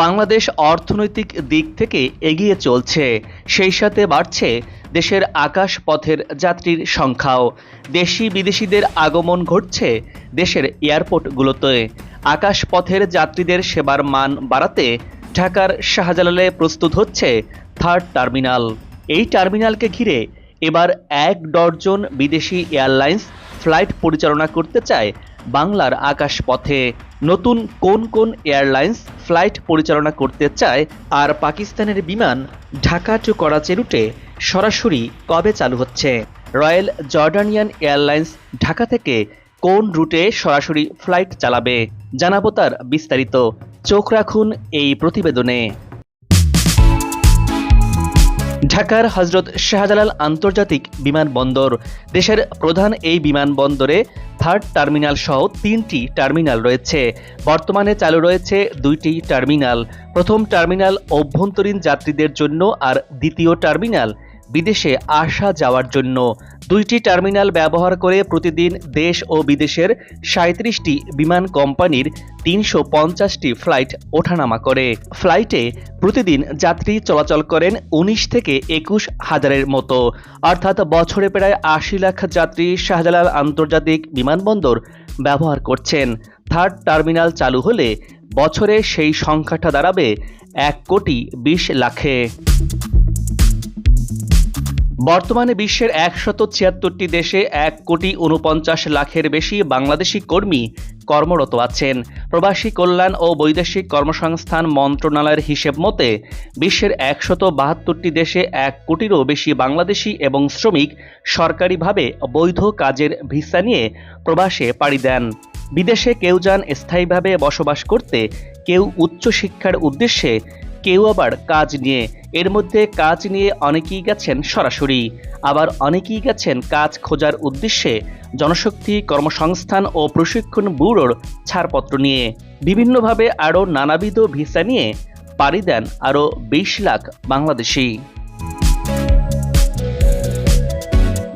বাংলাদেশ অর্থনৈতিক দিক থেকে এগিয়ে চলছে। সেই সাথে বাড়ছে দেশের আকাশ পথের যাত্রীর সংখ্যাও। দেশি বিদেশিদের আগমন ঘটছে দেশের এয়ারপোর্টগুলোতে। আকাশ পথের যাত্রীদের সেবার মান বাড়াতে ঢাকার শাহজালালে প্রস্তুত হচ্ছে থার্ড টার্মিনাল। এই টার্মিনালকে ঘিরে এবার এক ডর্জন বিদেশি এয়ারলাইন্স ফ্লাইট পরিচালনা করতে চায় বাংলার আকাশ পথে নতুন কোন কোন এয়ারলাইন্স ফ্লাইট পরিচালনা করতে চায় আর পাকিস্তানের বিমান ঢাকা টু করাচি রুটে সরাসরি কবে চালু হচ্ছে? রয়্যাল জর্ডানিয়ান এয়ারলাইন্স ঢাকা থেকে কোন রুটে সরাসরি ফ্লাইট চালাবে? জানাব তার বিস্তারিত। চোখ রাখুন এই প্রতিবেদনে। ঢাকার হজরত শাহজালাল আন্তর্জাতিক বিমানবন্দর। দেশের প্রধান এই বিমানবন্দরে থার্ড টার্মিনাল সহ তিনটি টার্মিনাল রয়েছে। বর্তমানে চালু রয়েছে দুইটি টার্মিনাল। প্রথম টার্মিনাল অভ্যন্তরীণ যাত্রীদের জন্য আর দ্বিতীয় টার্মিনাল বিদেশে আসা যাওয়ার জন্য দুইটি টার্মিনাল ব্যবহার করে প্রতিদিন দেশ ও বিদেশের সাঁত্রিশটি বিমান কোম্পানির তিনশো পঞ্চাশটি ফ্লাইট ওঠানামা করে। ফ্লাইটে প্রতিদিন যাত্রী চলাচল করেন উনিশ থেকে একুশ হাজারের মতো। অর্থাৎ বছরে প্রায় আশি লাখ যাত্রী শাহজালাল আন্তর্জাতিক বিমানবন্দর ব্যবহার করছেন। থার্ড টার্মিনাল চালু হলে বছরে সেই সংখ্যাটা দাঁড়াবে এক কোটি বিশ লাখে। বর্তমানে বিশ্বের একশত ছিয়াত্তরটি দেশে এক কোটি উনপঞ্চাশ লাখের বেশি বাংলাদেশি কর্মী কর্মরত আছেন। প্রবাসী কল্যাণ ও বৈদেশিক কর্মসংস্থান মন্ত্রণালয়ের হিসেব মতে, বিশ্বের একশত বাহাত্তরটি দেশে এক কোটিরও বেশি বাংলাদেশি এবং শ্রমিক সরকারিভাবে বৈধ কাজের ভিসা নিয়ে প্রবাসে পাড়ি দেন। বিদেশে কেউ যান স্থায়ীভাবে বসবাস করতে, কেউ উচ্চশিক্ষার উদ্দেশ্যে কেউ আবার কাজ নিয়ে, এর মধ্যে কাজ নিয়ে অনেকেই গেছেন সরাসরি। আবার অনেকেই গেছেন কাজ খোঁজার উদ্দেশ্যে জনশক্তি কর্মসংস্থান ও প্রশিক্ষণ ব্যুরোর ছাড়পত্র নিয়ে। বিভিন্নভাবে আরও নানাবিধ ভিসা নিয়ে পাড়ি দেন আরও বিশ লাখ বাংলাদেশি।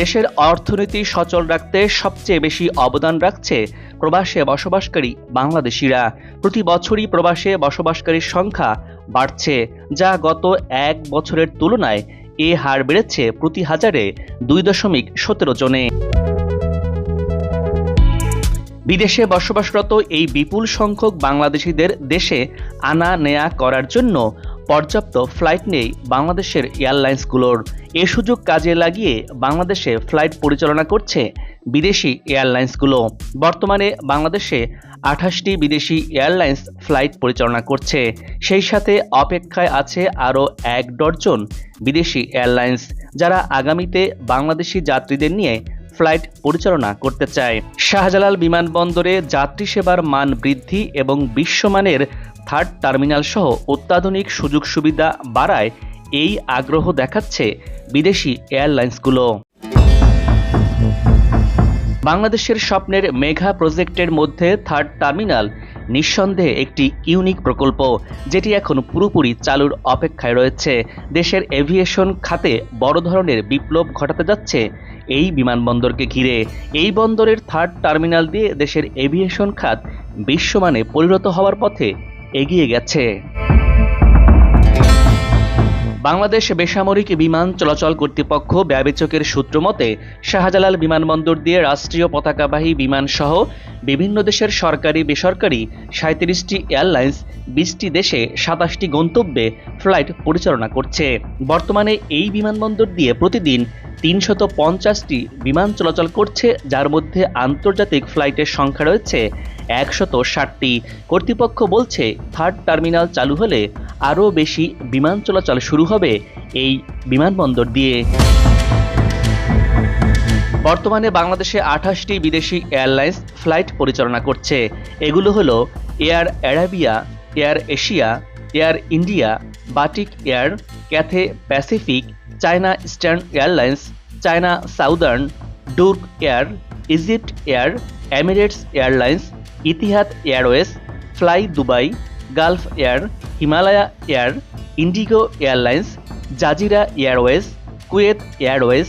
দেশের অর্থনীতি সচল রাখতে সবচেয়ে বেশি অবদান রাখছে প্রবাসে বসবাসকারী বাংলাদেশিরা। প্রতি বছরই প্রবাসে বসবাসকারীর সংখ্যা বাড়ছে, যা গত এক বছরের তুলনায় এ হার বেড়েছে প্রতি হাজারে দুই দশমিক সতেরো জনে। বিদেশে বসবাসরত এই বিপুল সংখ্যক বাংলাদেশিদের দেশে আনা নেয়া করার জন্য পর্যাপ্ত ফ্লাইট নেই বাংলাদেশের এয়ারলাইন্সগুলোর এ সুযোগ কাজে লাগিয়ে বাংলাদেশে ফ্লাইট পরিচালনা করছে বিদেশি এয়ারলাইন্সগুলো বর্তমানে বাংলাদেশে আঠাশটি বিদেশি এয়ারলাইন্স ফ্লাইট পরিচালনা করছে। সেই সাথে অপেক্ষায় আছে আরও এক ডজন বিদেশি এয়ারলাইন্স যারা আগামীতে বাংলাদেশি যাত্রীদের নিয়ে ফ্লাইট পরিচালনা করতে চায়। শাহজালাল বিমানবন্দরে যাত্রী সেবার মান বৃদ্ধি এবং বিশ্বমানের থার্ড টার্মিনাল সহ অত্যাধুনিক সুযোগ সুবিধা বাড়ায় এই আগ্রহ দেখাচ্ছে বিদেশি এয়ারলাইন্সগুলো। বাংলাদেশের স্বপ্নের মেঘা প্রজেক্টের মধ্যে থার্ড টার্মিনাল নিঃসন্দেহে একটি ইউনিক প্রকল্প, যেটি এখন পুরোপুরি চালুর অপেক্ষায় রয়েছে। দেশের এভিয়েশন খাতে বড় ধরনের বিপ্লব ঘটাতে যাচ্ছে এই বিমানবন্দরকে ঘিরে। এই বন্দরের থার্ড টার্মিনাল দিয়ে দেশের এভিয়েশন খাত বিশ্বমানে পরিণত হওয়ার পথে এগিয়ে গেছে। বাংলাদেশ বেসামরিক বিমান চলাচল কর্তৃপক্ষ ব্যবচকের সূত্র মতে, শাহজালাল বিমানবন্দর দিয়ে রাষ্ট্রীয় পতাকাবাহী বিমান সহ বিভিন্ন দেশের সরকারি, বেসরকারি সাঁত্রিশটি এয়ারলাইন্স, বিশটি দেশে সাতাশটি গন্তব্যে ফ্লাইট পরিচালনা করছে। বর্তমানে এই বিমানবন্দর দিয়ে প্রতিদিন তিনশত পঞ্চাশটি বিমান চলাচল করছে, যার মধ্যে আন্তর্জাতিক ফ্লাইটের সংখ্যা রয়েছে একশত ষাটটি। কর্তৃপক্ষ বলছে, থার্ড টার্মিনাল চালু হলে আরও বেশি বিমান চলাচল শুরু হবে এই বিমানবন্দর দিয়ে। বর্তমানে বাংলাদেশে আঠাশটি বিদেশি এয়ারলাইন্স ফ্লাইট পরিচালনা করছে। এগুলো হলো Air Arabia, Air Asia, Air India, Batik Air, Cathay Pacific, China Eastern Airlines, China Southern, Druk Air, Egypt Air, Emirates Airlines, Etihad Airways, Fly Dubai, Gulf Air Himalaya Air, IndiGo Airlines, Jazeera Airways, Kuwait Airways,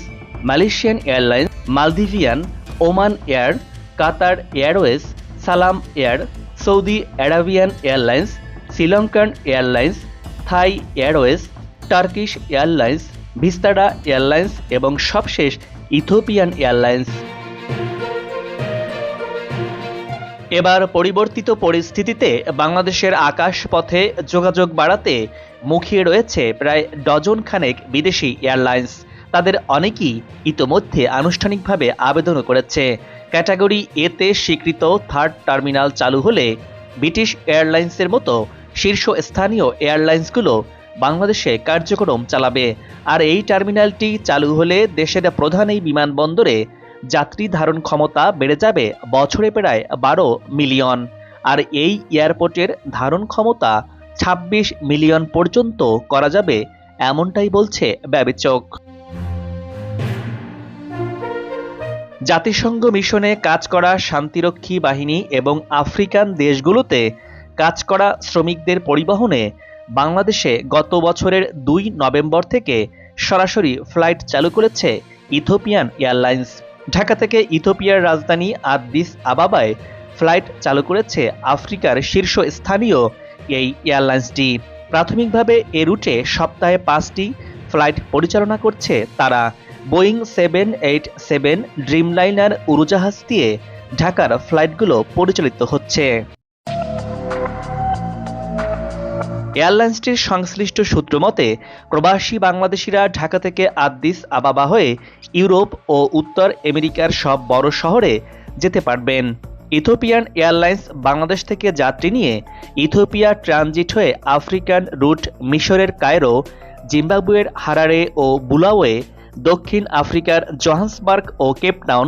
Malaysian Airlines Maldivian Oman Air, Qatar Airways, Salam Air, Saudi Arabian Airlines, SriLankan Airlines, Thai Airways, Turkish Airlines Vistara Airlines এবং সবশেষ Ethiopian airlines. এবার পরিবর্তিত পরিস্থিতিতে বাংলাদেশের আকাশ পথে যোগাযোগ বাড়াতে মুখিয়ে রয়েছে প্রায় ডজন খানেক বিদেশি এয়ারলাইন্স। তাদের অনেকেই ইতোমধ্যে আনুষ্ঠানিকভাবে আবেদনও করেছে। ক্যাটাগরি এতে স্বীকৃত থার্ড টার্মিনাল চালু হলে ব্রিটিশ এয়ারলাইন্সের মতো শীর্ষস্থানীয় এয়ারলাইন্সগুলো বাংলাদেশে কার্যক্রম চালাবে। আর এই টার্মিনালটি চালু হলে দেশের প্রধান এই বিমানবন্দরে যাত্রী ধারণ ক্ষমতা বেড়ে যাবে বছরে প্রায় বারো মিলিয়ন। আর এই এয়ারপোর্টের ধারণ ক্ষমতা ২৬ মিলিয়ন পর্যন্ত করা যাবে, এমনটাই বলছে ব্যবিচক। জাতিসংঘ মিশনে কাজ করা শান্তিরক্ষী বাহিনী এবং আফ্রিকান দেশগুলোতে কাজ করা শ্রমিকদের পরিবহনে বাংলাদেশে গত বছরের দুই নভেম্বর থেকে সরাসরি ফ্লাইট চালু করেছে ইথোপিয়ান এয়ারলাইন্স। ঢাকা থেকে ইথোপিয়ার রাজধানী আদ্দিস আবাবায় ফ্লাইট চালু করেছে আফ্রিকার শীর্ষ স্থানীয় এই এয়ারলাইন্সটি। প্রাথমিকভাবে এ রুটে সপ্তাহে পাঁচটি ফ্লাইট পরিচালনা করছে তারা। Boeing seven eight seven, Dreamliner উড়োজাহাজ দিয়ে ঢাকার ফ্লাইটগুলো পরিচালিত হচ্ছে। এয়ারলাইন্সটির সংশ্লিষ্ট সূত্র মতে, প্রবাসী বাংলাদেশিরা ঢাকা থেকে আদ্দিস আবাবা হয়ে ইউরোপ ও উত্তর আমেরিকার সব বড় শহরে যেতে পারবেন। ইথোপিয়ান এয়ারলাইন্স বাংলাদেশ থেকে যাত্রী নিয়ে ইথোপিয়া ট্রানজিট হয়ে আফ্রিকান রুট মিশরের কায়রো, জিম্বাবুয়ের হারারে ও বুলাওয়ে, দক্ষিণ আফ্রিকার জোহান্সবার্গ ও কেপটাউন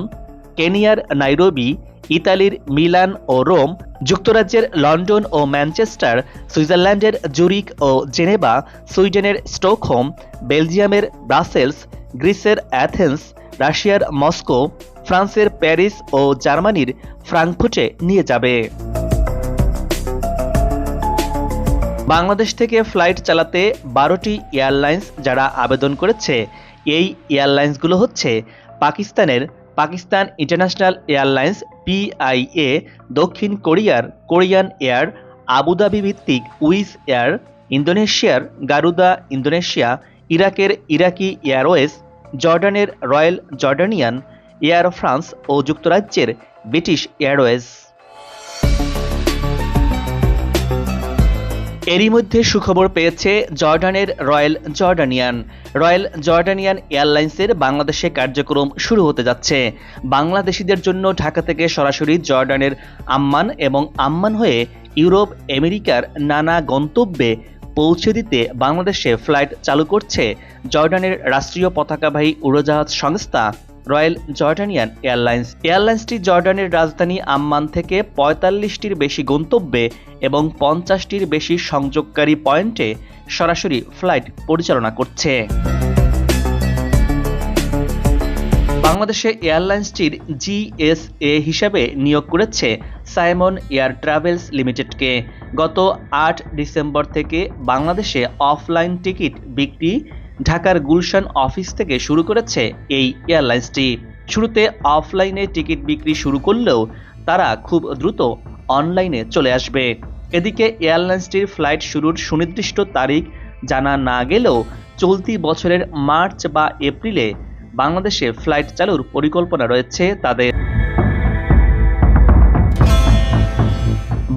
কেনিয়ার নাইরোবি, ইতালির মিলান ও রোম, যুক্তরাজ্যের লন্ডন ও ম্যানচেস্টার, সুইজারল্যান্ডের জুরিক ও জেনেভা, সুইডেনের স্টকহোম, বেলজিয়ামের ব্রাসেলস গ্রিসের অ্যাথেন্স, রাশিয়ার মস্কো, ফ্রান্সের প্যারিস ও জার্মানির ফ্রাঙ্কফুটে নিয়ে যাবে। বাংলাদেশ থেকে ফ্লাইট চালাতে বারোটি এয়ারলাইন্স যারা আবেদন করেছে, এই এয়ারলাইন্সগুলো হচ্ছে পাকিস্তানের পাকিস্তান ইন্টারন্যাশনাল এয়ারলাইন্স, পিআইএ, দক্ষিণ কোরিয়ার কোরিয়ান এয়ার, আবুধাবি ভিত্তিক উইজ এয়ার, ইন্দোনেশিয়ার গারুদা, ইন্দোনেশিয়া, ইরাকের ইরাকি এয়ারওয়েজ জর্ডানের রয়্যাল জর্ডানিয়ান এয়ার ফ্রান্স ও যুক্তরাজ্যের ব্রিটিশ এয়ারওয়েজ। এরই মধ্যে সুখবর পেয়েছে জর্ডানের রয়্যাল জর্ডানিয়ান। রয়্যাল জর্ডানিয়ান এয়ারলাইন্সের বাংলাদেশে কার্যক্রম শুরু হতে যাচ্ছে। বাংলাদেশিদের জন্য ঢাকা থেকে সরাসরি জর্ডানের আম্মান এবং আম্মান হয়ে ইউরোপ, আমেরিকার নানা গন্তব্যে পৌঁছে দিতে বাংলাদেশে ফ্লাইট চালু করছে জর্ডানের রাষ্ট্রীয় পতাকাবাহী উড়োজাহাজ সংস্থা রয়্যাল জর্ডানিয়ান এয়ারলাইন্স। এয়ারলাইন্সটি জর্ডানের রাজধানী আম্মান থেকে পঁয়তাল্লিশটির বেশি গন্তব্যে এবং পঞ্চাশটির বেশি সংযোগকারী পয়েন্টে সরাসরি ফ্লাইট পরিচালনা করছে। বাংলাদেশে এয়ারলাইন্সটির জিএসএ হিসাবে নিয়োগ করেছে সাইমন এয়ার ট্রাভেলস লিমিটেডকে। গত আট ডিসেম্বর থেকে বাংলাদেশে অফলাইন টিকিট বিক্রি ঢাকার গুলশান অফিস থেকে শুরু করেছে এই এয়ারলাইন্সটি। শুরুতে অফলাইনে টিকিট বিক্রি শুরু করলেও তারা খুব দ্রুত অনলাইনে চলে আসবে। এদিকে এয়ারলাইন্সটির ফ্লাইট শুরুর সুনির্দিষ্ট তারিখ জানা না গেলেও চলতি বছরের মার্চ বা এপ্রিলে বাংলাদেশে ফ্লাইট চালুর পরিকল্পনা রয়েছে তাদের।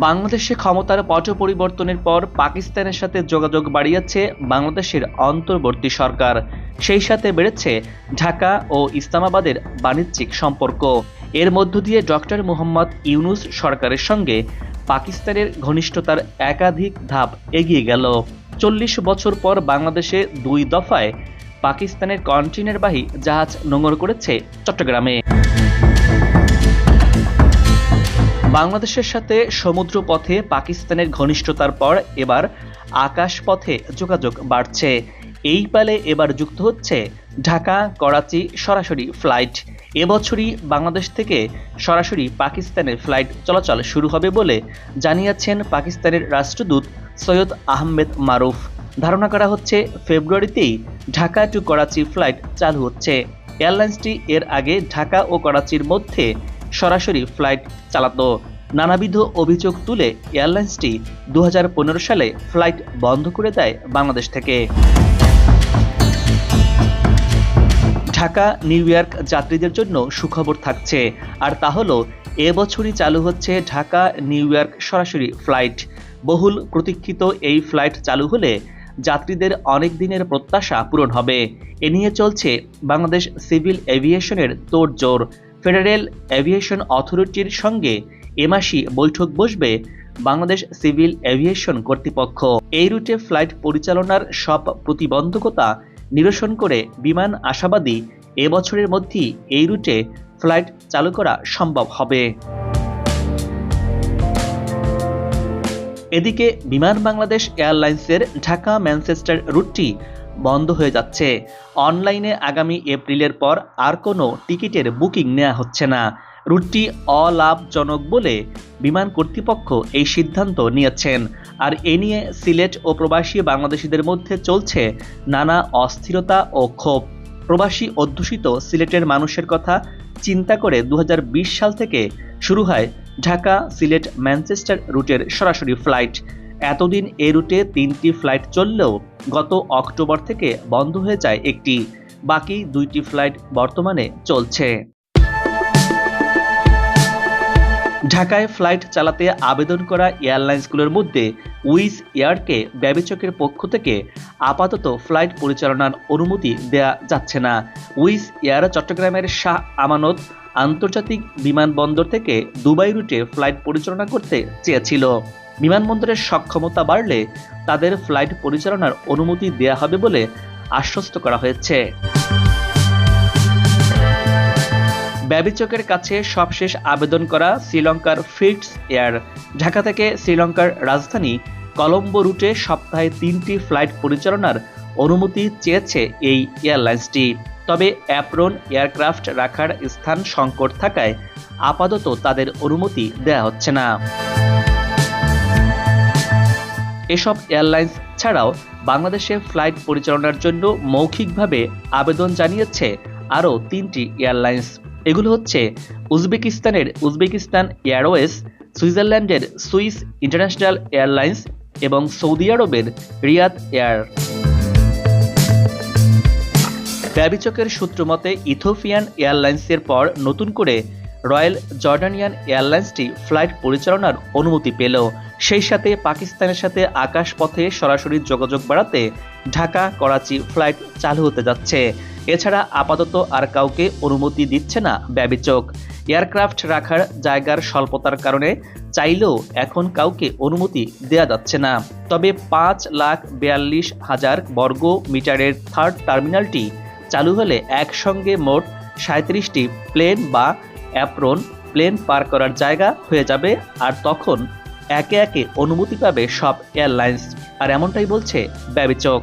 বাংলাদেশে ক্ষমতার পট পরিবর্তনের পর পাকিস্তানের সাথে যোগাযোগ বাড়িয়েছে বাংলাদেশের অন্তর্বর্তী সরকার। সেই সাথে বেড়েছে ঢাকা ও ইসলামাবাদের বাণিজ্যিক সম্পর্ক। এর মধ্য দিয়ে ডক্টর মুহম্মদ ইউনুস সরকারের সঙ্গে পাকিস্তানের ঘনিষ্ঠতার একাধিক ধাপ এগিয়ে গেল। চল্লিশ বছর পর বাংলাদেশে দুই দফায় পাকিস্তানের কন্টেনারবাহী জাহাজ নোঙর করেছে চট্টগ্রামে। বাংলাদেশের সাথে সমুদ্র পথে পাকিস্তানের ঘনিষ্ঠতার পর এবার আকাশপথে যোগাযোগ বাড়ছে। এই পালে এবার যুক্ত হচ্ছে ঢাকা, করাচি সরাসরি ফ্লাইট। এবছরই বাংলাদেশ থেকে সরাসরি পাকিস্তানের ফ্লাইট চলাচল শুরু হবে বলে জানিয়েছেন পাকিস্তানের রাষ্ট্রদূত সৈয়দ আহমেদ মারুফ। ধারণা করা হচ্ছে ফেব্রুয়ারিতেই ঢাকা টু করাচি ফ্লাইট চালু হচ্ছে। এয়ারলাইন্সটি এর আগে ঢাকা ও করাচির মধ্যে সরাসরি ফ্লাইট চালাতো। নানাবিধ অভিযোগ তুলে এয়ারলাইন্সটি দু হাজার পনেরো সালে ফ্লাইট বন্ধ করে দেয় বাংলাদেশ থেকে। ঢাকা, নিউ ইয়র্ক যাত্রীদের জন্য সুখবর থাকছে। আর তা হলো এবছরই চালু হচ্ছে ঢাকা, নিউ ইয়র্ক সরাসরি ফ্লাইট বহুল প্রতীক্ষিত এই ফ্লাইট চালু হলে যাত্রীদের অনেক দিনের প্রত্যাশা পূরণ হবে। এ নিয়ে চলছে বাংলাদেশ সিভিল এভিয়েশনের তোড়জোড়। ফেডারেল এভিয়েশন অথরিটির সঙ্গে এ মাসই বৈঠক বসবে বাংলাদেশ সিভিল এভিয়েশন কর্তৃপক্ষ। এই রুটে ফ্লাইট পরিচালনার সব প্রতিবন্ধকতা নিরসন করে বিমান আশাবাদী এবছরের মধ্যেই এই রুটে ফ্লাইট চালু করা সম্ভব হবে। এদিকে বিমান বাংলাদেশ এয়ারলাইন্সের ঢাকা ম্যানচেস্টার রুটটি বন্ধ হয়ে যাচ্ছে। অনলাইনে আগামী এপ্রিলের পর আর কোনো টিকিটের বুকিং নেওয়া হচ্ছে না। রুটটি অলাভজনক বলে বিমান কর্তৃপক্ষ এই সিদ্ধান্ত নিয়েছেন। আর এ নিয়ে সিলেট ও প্রবাসী বাংলাদেশিদের মধ্যে চলছে নানা অস্থিরতা ও ক্ষোভ। প্রবাসী অধ্যুষিত সিলেটের মানুষের কথা চিন্তা করে দু হাজার বিশ সাল থেকে শুরু হয় ঢাকা সিলেট ম্যানচেস্টার রুটের সরাসরি ফ্লাইট। এতদিন এ রুটে তিনটি ফ্লাইট চললেও গত অক্টোবর থেকে বন্ধ হয়ে যায় একটি। বাকি দুইটি ফ্লাইট বর্তমানে চলছে। ঢাকায় ফ্লাইট চালাতে আবেদন করা এয়ারলাইন্সগুলোর মধ্যে উইজ এয়ারকে ব্যবচকের পক্ষ থেকে আপাতত ফ্লাইট পরিচালনার অনুমতি দেয়া যাচ্ছে না। উইজ এয়ার চট্টগ্রামের শাহ আমানত আন্তর্জাতিক বিমানবন্দর থেকে দুবাই রুটে ফ্লাইট পরিচালনা করতে চেয়েছিল। বিমানবন্দরের সক্ষমতা বাড়লে তাদের ফ্লাইট পরিচালনার অনুমতি দেয়া হবে বলে আশ্বস্ত করা হয়েছে। ব্যবিচকের কাছে সবশেষ আবেদন করা শ্রীলঙ্কার ফিটস এয়ার। ঢাকা থেকে শ্রীলঙ্কার রাজধানী কলম্বো রুটে সপ্তাহে তিনটি ফ্লাইট পরিচালনার অনুমতি চেয়েছে এই এয়ারলাইন্সটি। তবে অ্যাপ্রন এয়ারক্রাফট রাখার স্থান সংকট থাকায় আপাতত তাদের অনুমতি দেয়া হচ্ছে না। এসব এয়ারলাইন্স ছাড়াও বাংলাদেশে ফ্লাইট পরিচালনার জন্য মৌখিকভাবে আবেদন জানিয়েছে আরও তিনটি এয়ারলাইন্স। এগুলো হচ্ছে উজবেকিস্তানের উজবেকিস্তান এয়ারওয়েজ, সুইজারল্যান্ডের সুইস ইন্টারন্যাশনাল এয়ারলাইন্স এবং সৌদি আরবের রিয়াদ এয়ার। ব্যবিচকের সূত্র মতে, ইথোপিয়ান এয়ারলাইন্সের পর নতুন করে রয়্যাল জর্ডানিয়ান এয়ারলাইন্সটি ফ্লাইট পরিচালনার অনুমতি পেল। সেই সাথে পাকিস্তানের সাথে আকাশপথে সরাসরি যোগাযোগ বাড়াতে ঢাকা, করাচি ফ্লাইট চালু হতে যাচ্ছে। এছাড়া আপাতত আর কাউকে অনুমতি দিচ্ছে না ব্যবিচক। এয়ারক্রাফট রাখার জায়গার স্বল্পতার কারণে চাইলেও এখন কাউকে অনুমতি দেয়া যাচ্ছে না। তবে পাঁচ লাখ বিয়াল্লিশ হাজার বর্গ মিটারের থার্ড টার্মিনালটি চালু হলে একসঙ্গে মোট সাঁত্রিশটি প্লেন বা অ্যাপ্রন প্লেন পার করার জায়গা হয়ে যাবে আর তখন একে একে অনুমতি পাবে সব এয়ারলাইন্স। আর এমনটাই বলছে ব্যবিচক।